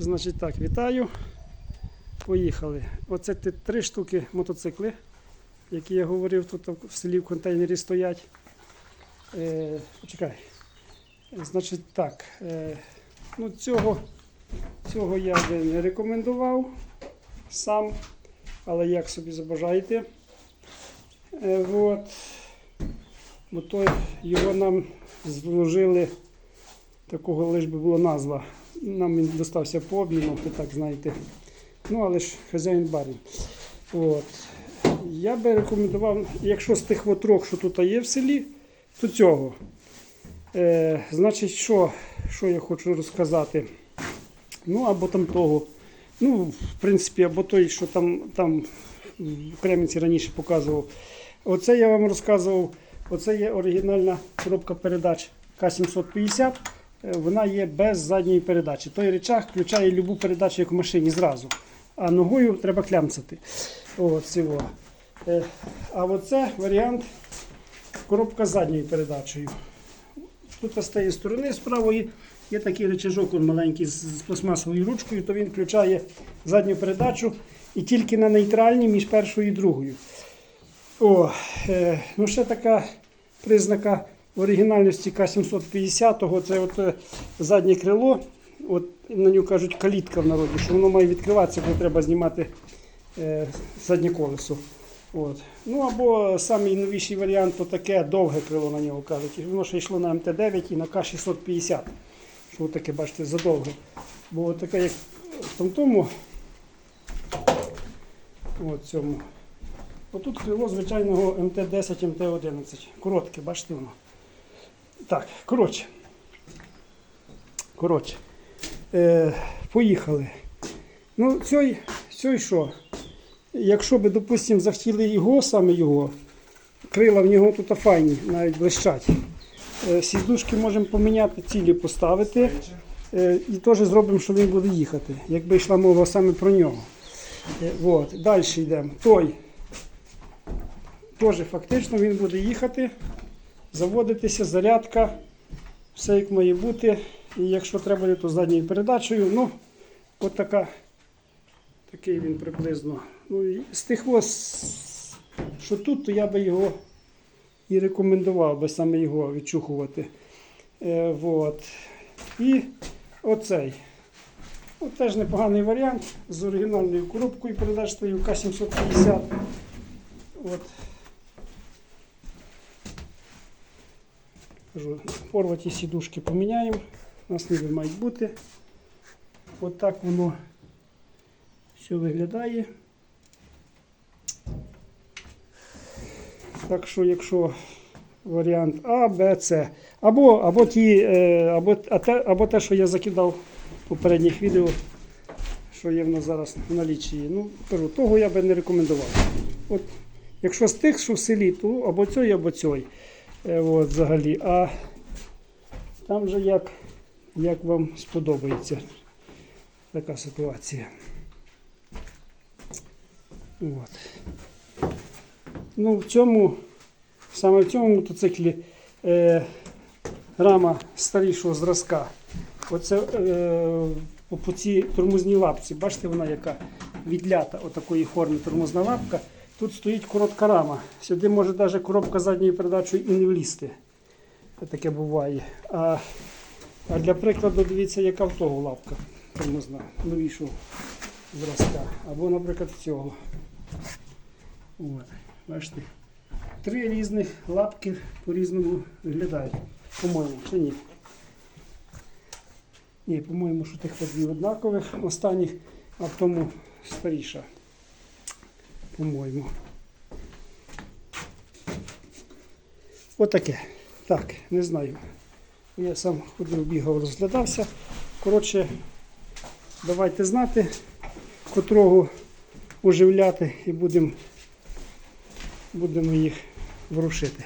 Значить так, вітаю. Поїхали. Оце три штуки мотоцикли, які я говорив, тут в селі в контейнері стоять. Е, почекай. Значить так. Е, ну, цього, цього я би не рекомендував сам, але як собі забажаєте. Е, от. Бо той його нам зложили, такого лиш би була назва. Нам він достався по обміну, ви так знаєте. Ну, але ж хазяїн барин. От. Я би рекомендував, якщо з тих трьох, що тут є в селі, то цього. Е, значить, що, що я хочу розказати? Ну, або там того. Ну, в принципі, або той, що там, там в Кремінці раніше показував. Оце я вам розказував. Оце є оригінальна коробка передач К750. Е, Вона є без задньої передачі. Той речах включає любу передачу, як в машині зразу. А ногою треба клямцати. От. Е, А оце варіант коробка з задньою передачею. Тут з тієї сторони з є такий речажок он маленький з пластмасовою ручкою, то він включає задню передачу і тільки на нейтральній між першою і другою. О, е, ну ще така признака оригінальності К750, це от е, заднє крило. От на нього кажуть калітка в народі, що воно має відкриватися, коли треба знімати е, заднє колесо. От. Ну або самий новіший варіант то таке довге крило на нього кажуть. Воно ще йшло на МТ-9 і на К650. Що таке, бачите, задовге. Бо таке, як в тому, от цьому. Отут крило звичайного МТ-10, МТ-11. Коротке, бачите воно. Так, коротше. Коротше. Е, поїхали. Ну, цей, цей що? Якщо би, допустимо, захотіли його, саме його, крила в нього тут файні, навіть блищать. Е, сідушки можемо поміняти, цілі поставити. Е, і теж зробимо, що він буде їхати, якби йшла мова саме про нього. Е, от. Далі йдемо. Той. Теж фактично він буде їхати, заводитися, зарядка, все як має бути. І якщо треба, то задньою передачею. Ну, от така, такий він приблизно. Ну, з тих ось, що тут, то я би його і рекомендував би саме його відчухувати. Е, вот. І оцей. От теж непоганий варіант з оригінальною коробкою передач передачною К750. От. Кажу, порваті сідушки поміняємо. У нас ніби мають бути. От воно все виглядає. Так що, якщо варіант А, Б, С, або, або, ті, е, або, те, або те, що я закидав в попередніх відео, що є в нас зараз в налічі. Ну, кажу, того я би не рекомендував. От, якщо з тих, що в селі, то або цей, або цей. Е, от, взагалі. А там вже як, як вам сподобається така ситуація. От. Ну, в цьому, саме в цьому мотоциклі е, рама старішого зразка. Оце е, по цій тормозній лапці. Бачите, вона яка відлята отакої форми тормозна лапка. Тут стоїть коротка рама. Сюди може навіть коробка задньою передачею і не влізти. Таке буває. А, а для прикладу, дивіться, яка в того лапка тормозна, новішого зразка. Або, наприклад, цього. От, бачите? Три різних лапки по-різному виглядають. По-моєму, чи ні? Ні, по-моєму, що тих дві однакових останніх, а в тому старіша. По-моєму. Отаке. Так, не знаю. Я сам ходив, бігав, розглядався. Коротше, давайте знати, котрого оживляти і будемо будем їх ворушити.